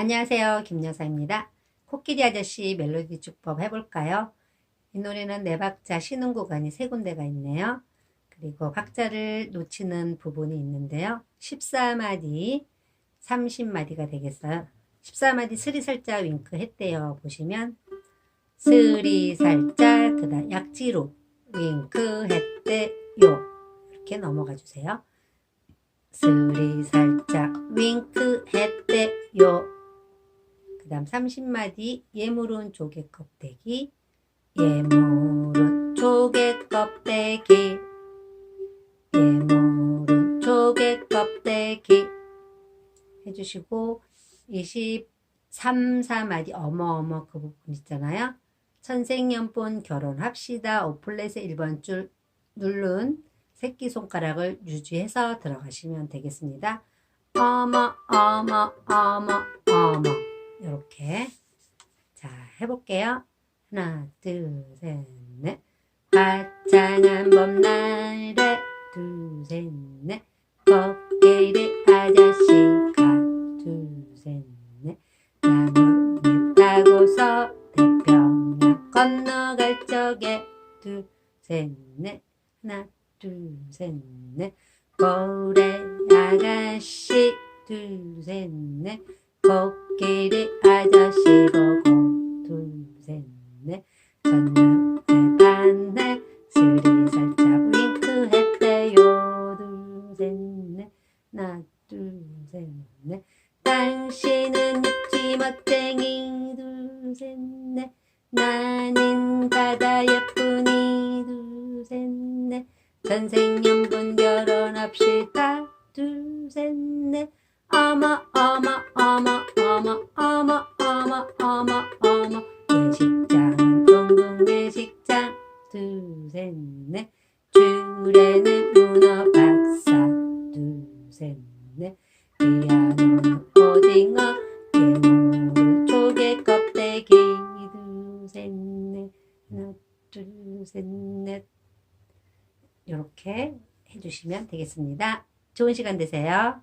안녕하세요. 김여사입니다. 코끼리 아저씨 멜로디 축법 해볼까요? 이 노래는 네 박자 쉬는 구간이 세 군데가 있네요. 그리고 박자를 놓치는 부분이 있는데요. 14마디, 30마디가 되겠어요. 14마디 스리 살짝 윙크 했대요. 보시면 스리 살짝 그다음 약지로 윙크 했대요. 이렇게 넘어가 주세요. 스리 살짝 윙크 했대요. 그 다음 30마디 예물은 조개 껍데기 예물은 조개 껍데기 예물은 조개 껍데기 해주시고 23, 4마디 어머어머 그 부분 있잖아요. 천생연분 결혼합시다. 오플렛의 1번 줄 누른 새끼손가락을 유지해서 들어가시면 되겠습니다. 어머 어머 어머 어머 이렇게. 자 해볼게요. 하나 둘셋넷. 화창한 봄날에 둘셋넷. 타고서 태평양 건너갈 적에. 둘셋넷. 하나 둘셋넷. 고래 아가씨. 둘셋넷 코끼리 아저씨 보고 둘셋넷. 첫눈에 반해 스리 살짝 윙크했대요. 둘셋넷. 하나 둘셋넷. 당신은 육지 멋쟁이. 둘셋넷. 나는 바다 예쁜이 둘셋넷. 전생연분 결혼합시다. 둘셋넷 어머 어머 어머 어머 어머 어머 어머 어머 예식장은 동동 예식장. 둘셋넷. 주례는 문어 박사. 둘셋넷. 피아노는 오징어. 예물은 조개 껍데기. 둘셋넷. 하나 둘셋넷. 이렇게 해주시면 되겠습니다. 좋은 시간 되세요.